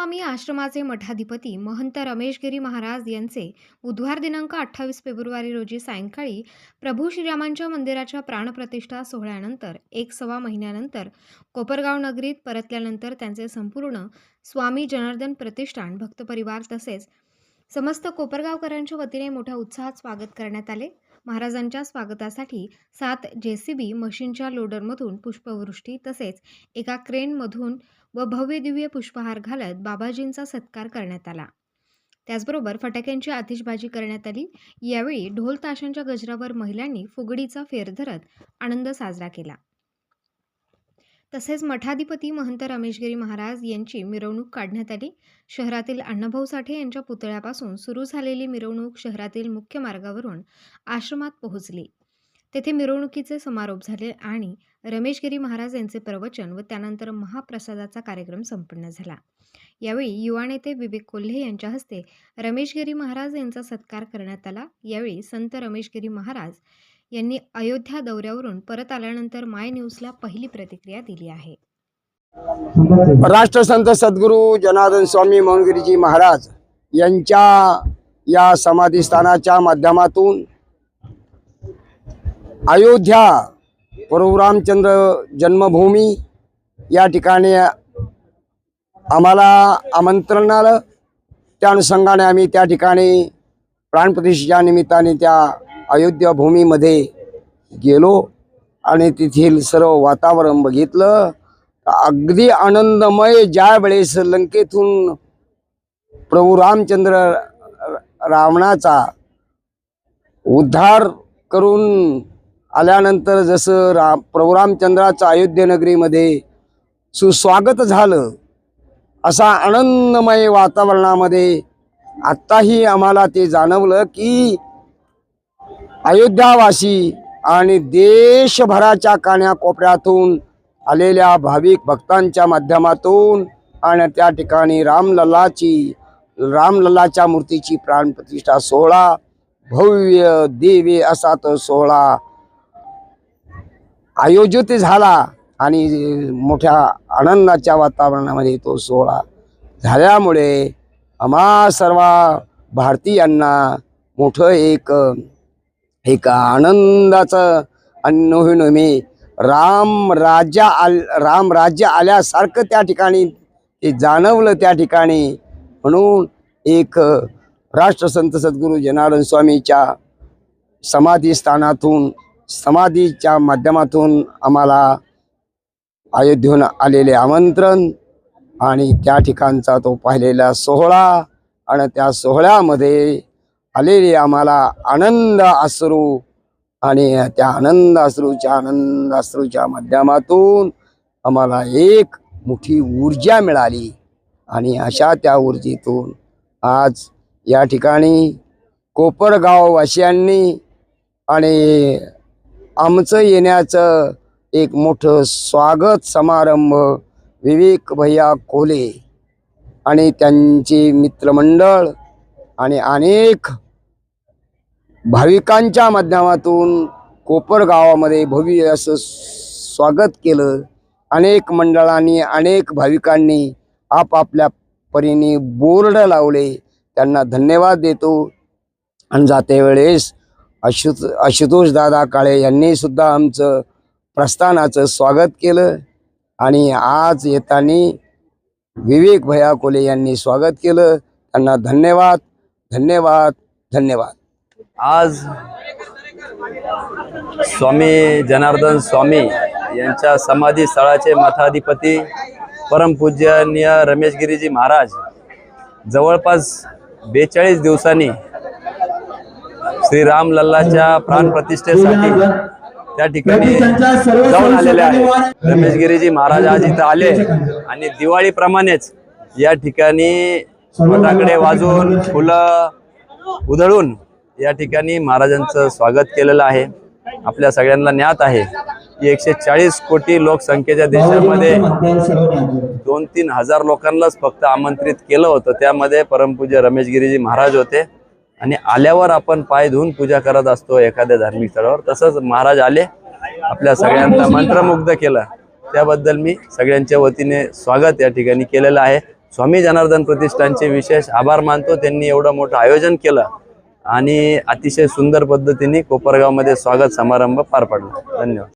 स्वामी आश्रमाचे मठाधिपती महंत रमेशगिरी महाराज यांचे बुधवार दिनांक अठ्ठावीस फेब्रुवारी रोजी सायंकाळी प्रभू श्रीरामांच्या मंदिराच्या प्राणप्रतिष्ठा सोहळ्यानंतर एक सव्वा महिन्यानंतर कोपरगाव नगरीत परतल्यानंतर त्यांचे संपूर्ण स्वामी जनार्दन प्रतिष्ठान भक्तपरिवार तसेच समस्त कोपरगावकरांच्या वतीने मोठ्या उत्साहात स्वागत करण्यात आले. महाराजांच्या स्वागतासाठी सात जेसीबी मशीनच्या लोडरमधून पुष्पवृष्टी तसेच एका क्रेनमधून व भव्य दिव्य पुष्पहार घालत बाबाजींचा सत्कार करण्यात आला. त्याचबरोबर फटाक्यांची आतिषबाजी करण्यात आली. यावेळी ढोल ताशांच्या गजरावर महिलांनी फुगडीचा फेर धरत आनंद साजरा केला. तसेच मठाधिपती महंत रमेशगिरी महाराज यांची मिरवणूक काढण्यात आली. शहरातील अण्णाभाऊ साठे यांच्या पुतळ्यापासून सुरू झालेली मिरवणूक शहरातील मुख्य मार्गावरून आश्रमात पोहोचली. तेथे मिरवणुकीचे समारोप झाले आणि रमेशगिरी महाराज यांचे प्रवचन व त्यानंतर महाप्रसादाचा कार्यक्रम संपन्न झाला. यावेळी युवा नेते विवेक कोल्हे यांच्या हस्ते रमेशगिरी महाराज यांचा सत्कार करण्यात आला. यावेळी संत रमेशगिरी महाराज यांनी अयोध्या दौऱ्यावरून परत आल्यानंतर माय न्यूजला पहिली प्रतिक्रिया दिली आहे. राष्ट्रसंत सद्गुरू जनार्दन स्वामी मोहनगिरीजी महाराज यांच्या या समाधीस्थानाच्या माध्यमातून अयोध्या प्रभू रामचंद्र जन्मभूमी या ठिकाणी आम्हाला आमंत्रण आलं. त्या अनुषंगाने आम्ही त्या ठिकाणी प्राणप्रतिष्ठेच्या निमित्ताने त्या अयोध्या भूमीमध्ये गेलो आणि तेथील सर्व वातावरण बघितलं. अगदी आनंदमय ज्या वेळेस लंकेतून प्रभू रामचंद्र रावणाचा उद्धार करून आल्यानंतर जसं राम प्रभू रामचंद्राचं अयोध्यानगरीमध्ये सुस्वागत झालं असा आनंदमय वातावरणामध्ये आत्ताही आम्हाला ते जाणवलं की अयोध्यावासी आणि देशभराच्या कान्याकोपऱ्यातून आलेल्या भाविक भक्तांच्या माध्यमातून आणि त्या ठिकाणी रामलल्लाची रामलल्लाच्या मूर्तीची प्राणप्रतिष्ठा सोहळा भव्य दिव्य असा तो सोहळा आयोजित झाला आणि मोठ्या आनंदाच्या वातावरणामध्ये तो सोहळा झाल्यामुळे आम्हा सर्व भारतीयांना मोठं एक एक आनंदाचं अनुभवी राम राजा आल राम राज्य आल्यासारखं त्या ठिकाणी ते जाणवलं त्या ठिकाणी. म्हणून एक राष्ट्रसंत सद्गुरू जनार्दन स्वामीच्या समाधीस्थानातून समाधीच्या माध्यमातून आम्हाला अयोध्येहून आलेले आमंत्रण आणि त्या ठिकाणचा तो पाहिलेला सोहळा आणि त्या सोहळ्यामध्ये आलेले आम्हाला आनंद अश्रू. आणि त्या आनंद अश्रूच्या आनंद अश्रूच्या माध्यमातून आम्हाला एक मोठी ऊर्जा मिळाली. आणि अशा त्या ऊर्जेतून आज या ठिकाणी कोपरगाववासियांनी आणि आमचं येण्याचं एक मोठं स्वागत समारंभ विवेक भैया कोले आणि त्यांचे मित्रमंडळ आणि अनेक भाविकांच्या माध्यमातून कोपर गावामध्ये भव्य असं स्वागत केलं. अनेक मंडळांनी अनेक भाविकांनी आपापल्या परीने बोर्ड लावले. त्यांना धन्यवाद देतो. आणि जाते वेळेस अशुत आशुतोष दादा काळे यांनी सुद्धा आमचं प्रस्थानाचं स्वागत केलं. आणि आज येताना विवेक भया कोले यांनी स्वागत केलं. त्यांना धन्यवाद धन्यवाद धन्यवाद. आज स्वामी जनार्दन स्वामी यांच्या समाधी स्थळाचे मठाधिपती परमपूज्यनीय रमेशगिरीजी महाराज जवळपास बेचाळीस दिवसांनी श्री राम लल्लाच्या प्राणप्रतिष्ठेसाठी त्या ठिकाणी जाऊन आलेले आहे रमेशगिरीजी महाराज आज इथं आले आणि दिवाळीप्रमाणेच या ठिकाणी फटाकडे वाजून फुलं उधळून या ठिकाणी महाराजांचं स्वागत केलेलं आहे. आपल्या सगळ्यांना ज्ञात आहे की एकशे चाळीस कोटी लोकसंख्येच्या देशामध्ये दोन तीन हजार लोकांनाच फक्त आमंत्रित केलं होतं. त्यामध्ये परमपूज्य रमेशगिरीजी महाराज होते. आणि आल्यावर आपण पाय धुवून पूजा करत असतो एखाद्या धार्मिक स्थळावर. तसंच महाराज आले आपल्या सगळ्यांना मंत्रमुग्ध केलं. त्याबद्दल मी सगळ्यांच्या वतीने स्वागत या ठिकाणी केलेलं आहे. स्वामी जनार्दन प्रतिष्ठानचे विशेष आभार मानतो. त्यांनी एवढं मोठं आयोजन केलं. आणि अतिशय सुंदर पद्धतीने कोपरगावमध्ये स्वागत समारंभ पार पडला. धन्यवाद.